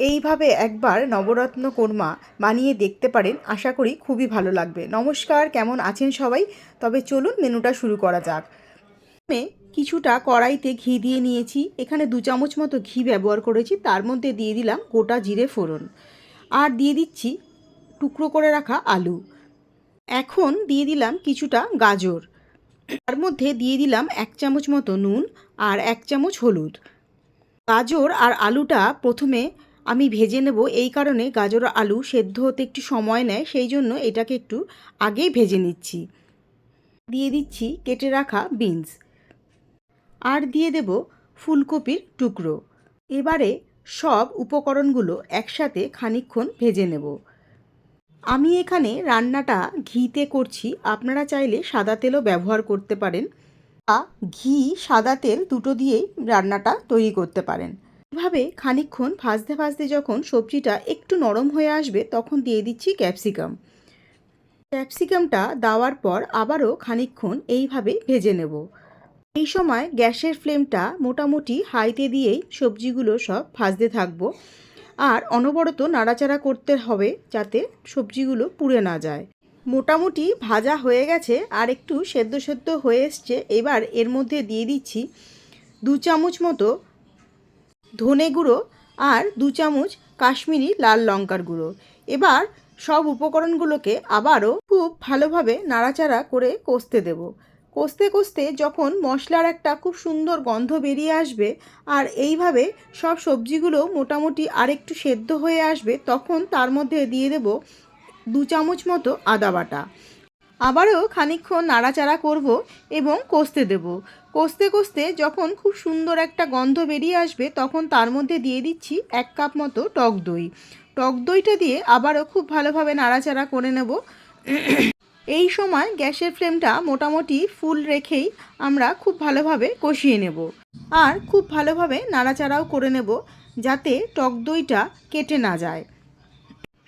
এইভাবে একবার নবরত্ন কোরমা বানিয়ে দেখতে পারেন, আশা করি খুবই ভালো লাগবে। নমস্কার, কেমন আছেন সবাই? তবে চলুন মেনুটা শুরু করা যাক। কিছুটা কড়াইতে ঘি দিয়ে নিয়েছি। এখানে দু চামচ মতো ঘি ব্যবহার করেছি। তার মধ্যে দিয়ে দিলাম গোটা জিরে ফোড়ন। আর দিয়ে দিচ্ছি টুকরো করে রাখা আলু। এখন দিয়ে দিলাম কিছুটা গাজর। তার মধ্যে দিয়ে দিলাম এক চামচ মতো নুন আর এক চামচ হলুদ। গাজর আর আলুটা প্রথমে আমি ভেজে নেব। এই কারণে গাজর আলু সেদ্ধ হতে একটু সময় নেয়, সেই জন্য এটাকে একটু আগেই ভেজে নিচ্ছি। দিয়ে দিচ্ছি কেটে রাখা বিনস। আর দিয়ে দেব ফুলকপির টুকরো। এবারে সব উপকরণগুলো একসাথে খানিকক্ষণ ভেজে নেব। আমি এখানে রান্নাটা ঘিতে করছি। আপনারা চাইলে সাদা তেলও ব্যবহার করতে পারেন। বা ঘি, সাদা তেল দুটো দিয়েই রান্নাটা তৈরি করতে পারেন। এভাবে খানিকক্ষণ ভাজতে ভাজতে যখন সবজিটা একটু নরম হয়ে আসবে, তখন দিয়ে দিচ্ছি ক্যাপসিকাম। ক্যাপসিকামটা দেওয়ার পর আবারও খানিকক্ষণ এইভাবে ভেজে নেব। এই সময় গ্যাসের ফ্লেমটা মোটামুটি হাইতে দিয়েই সবজিগুলো সব ভাজতে থাকব। আর অনবরত নাড়াচাড়া করতে হবে যাতে সবজিগুলো পুড়ে না যায়। মোটামুটি ভাজা হয়ে গেছে আর একটু সেদ্ধ সেদ্ধ হয়ে এসছে। এবার এর মধ্যে দিয়ে দিচ্ছি দু চামচ মতো ধনে গুঁড়ো আর দু চামচ কাশ্মীরি লাল লঙ্কার গুঁড়ো। এবার সব উপকরণগুলোকে আবারও খুব ভালোভাবে নাড়াচাড়া করে কষতে দেব। কষতে কষতে যখন মশলার একটা খুব সুন্দর গন্ধ বেরিয়ে আসবে আর এইভাবে সব সবজিগুলো মোটামুটি আরেকটু সেদ্ধ হয়ে আসবে, তখন তার মধ্যে দিয়ে দেব দু চামচ মতো আদা বাটা। আবারও খানিকক্ষণ নাড়াচাড়া করব এবং কষতে দেব। কষতে কষতে যখন খুব সুন্দর একটা গন্ধ বেরিয়ে আসবে, তখন তার মধ্যে দিয়ে দিচ্ছি এক কাপ মতো টক দই। টক দইটা দিয়ে আবারও খুব ভালোভাবে নাড়াচাড়া করে নেব। এই সময় গ্যাসের ফ্লেমটা মোটামুটি ফুল রেখেই আমরা খুব ভালোভাবে কষিয়ে নেব। আর খুব ভালোভাবে নাড়াচাড়াও করে নেব যাতে টক দইটা কেটে না যায়।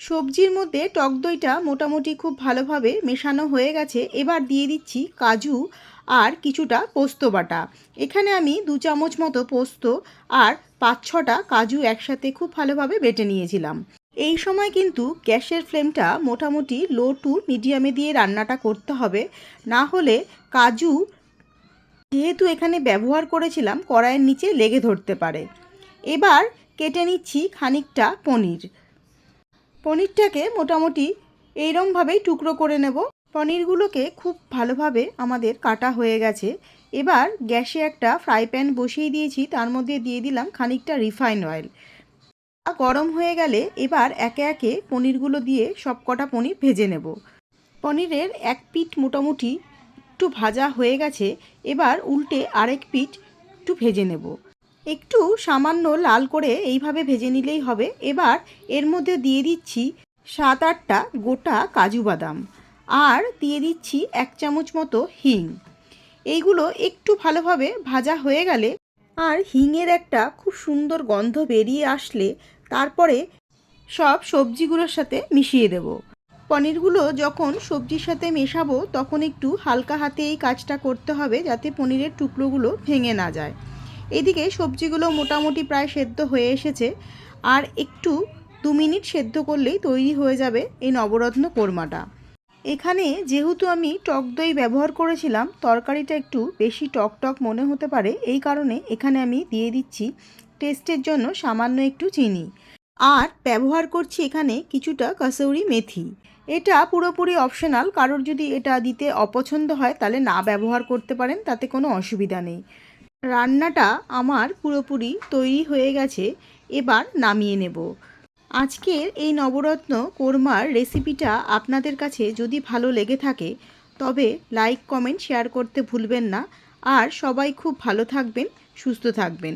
সবজির মধ্যে টক দইটা মোটামুটি খুব ভালোভাবে মেশানো হয়ে গেছে। এবার দিয়ে দিচ্ছি কাজু আর কিছুটা পোস্ত বাটা। এখানে আমি দু চামচ মতো পোস্ত আর পাঁচ ছটা কাজু একসাথে খুব ভালোভাবে বেটে নিয়েছিলাম। এই সময় কিন্তু গ্যাসের ফ্লেমটা মোটামুটি লো টু মিডিয়ামে দিয়ে রান্নাটা করতে হবে। না হলে কাজু যেহেতু এখানে ব্যবহার করেছিলাম, কড়াইয়ের নিচে লেগে ধরতে পারে। এবার কেটে নিচ্ছি খানিকটা পনির। পনিরটাকে মোটামুটি এইরমভাবেই টুকরো করে নেব। পনিরগুলোকে খুব ভালোভাবে আমাদের কাটা হয়ে গেছে। এবার গ্যাসে একটা ফ্রাই প্যান বসিয়ে দিয়েছি, তার মধ্যে দিয়ে দিলাম খানিকটা রিফাইন অয়েল। গরম হয়ে গেলে এবার একে একে পনিরগুলো দিয়ে সব কটা পনির ভেজে নেব। পনিরের এক পিঠ মোটামুটি একটু ভাজা হয়ে গেছে, এবার উল্টে আরেক পিঠ একটু ভেজে নেব। একটু সামান্য লাল করে এইভাবে ভেজে নিলেই হবে। এবার এর মধ্যে দিয়ে দিচ্ছি সাত আটটা গোটা কাজু বাদাম আর দিয়ে দিচ্ছি এক চামচ মতো হিং। এইগুলো একটু ভালোভাবে ভাজা হয়ে গেলে আর হিংয়ের একটা খুব সুন্দর গন্ধ বেরিয়ে আসলে তারপরে সব সবজিগুলোর সাথে মিশিয়ে দেব। পনিরগুলো যখন সবজির সাথে মেশাবো তখন একটু হালকা হাতে এই কাজটা করতে হবে যাতে পনিরের টুকরোগুলো ভেঙে না যায়। এদিকে সবজিগুলো মোটামুটি প্রায় সেদ্ধ হয়ে এসেছে। আর একটু দু মিনিট সেদ্ধ করলেই তৈরি হয়ে যাবে এই নবরত্ন কোরমাটা। এখানে যেহেতু আমি টক দই ব্যবহার করেছিলাম, তরকারিটা একটু বেশি টক টক মনে হতে পারে। এই কারণে এখানে আমি দিয়ে দিচ্ছি টেস্টের জন্য সামান্য একটু চিনি। আর ব্যবহার করছি এখানে কিছুটা কাসৌরি মেথি। এটা পুরোপুরি অপশনাল, কারোর যদি এটা দিতে অপছন্দ হয় তাহলে না ব্যবহার করতে পারেন, তাতে কোনো অসুবিধা নেই। রান্নাটা আমার পুরোপুরি তৈরি হয়ে গেছে, এবার নামিয়ে নেব। আজকের এই নবরত্ন কোরমার রেসিপিটা আপনাদের কাছে যদি ভালো লেগে থাকে, তবে লাইক, কমেন্ট, শেয়ার করতে ভুলবেন না। আর সবাই খুব ভালো থাকবেন, সুস্থ থাকবেন।